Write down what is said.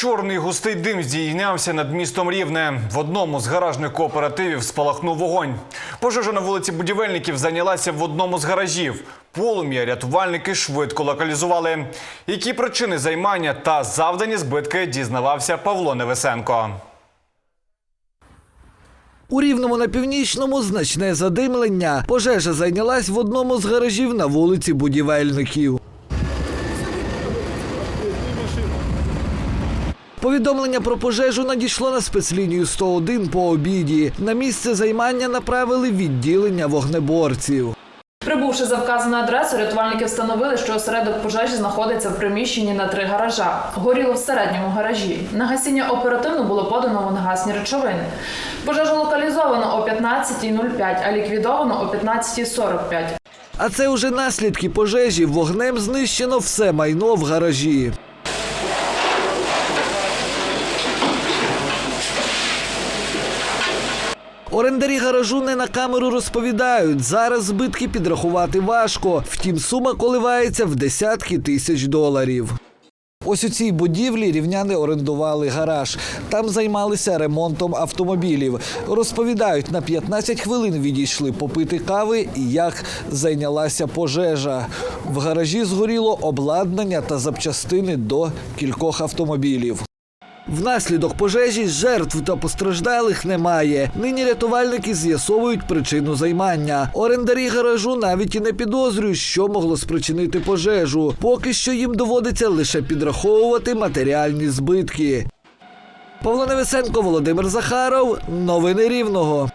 Чорний густий дим здійнявся над містом Рівне. В одному з гаражних кооперативів спалахнув вогонь. Пожежа на вулиці будівельників зайнялася в одному з гаражів. Полум'я рятувальники швидко локалізували. Які причини займання та завдані збитки дізнавався Павло Невесенко. У рівному на північному значне задимлення. Пожежа зайнялась в одному з гаражів на вулиці будівельників. Повідомлення про пожежу надійшло на спецлінію 101 по обіді. На місце займання направили відділення вогнеборців. Прибувши за вказану адресу, рятувальники встановили, що осередок пожежі знаходиться в приміщенні на три гаража. Горіло в середньому гаражі. На гасіння оперативно було подано вогнегасні речовини. Пожежу локалізовано о 15.05, а ліквідовано о 15.45. А це уже наслідки пожежі. Вогнем знищено все майно в гаражі. Орендарі гаражу не на камеру розповідають. Зараз збитки підрахувати важко. Втім, сума коливається в десятки тисяч доларів. Ось у цій будівлі рівняни орендували гараж. Там займалися ремонтом автомобілів. Розповідають, на 15 хвилин відійшли попити кави і як зайнялася пожежа. В гаражі згоріло обладнання та запчастини до кількох автомобілів. Внаслідок пожежі жертв та постраждалих немає. Нині рятувальники з'ясовують причину займання. Орендарі гаражу навіть і не підозрюють, що могло спричинити пожежу. Поки що їм доводиться лише підраховувати матеріальні збитки. Павло Невесенко, Володимир Захаров. Новини Рівного.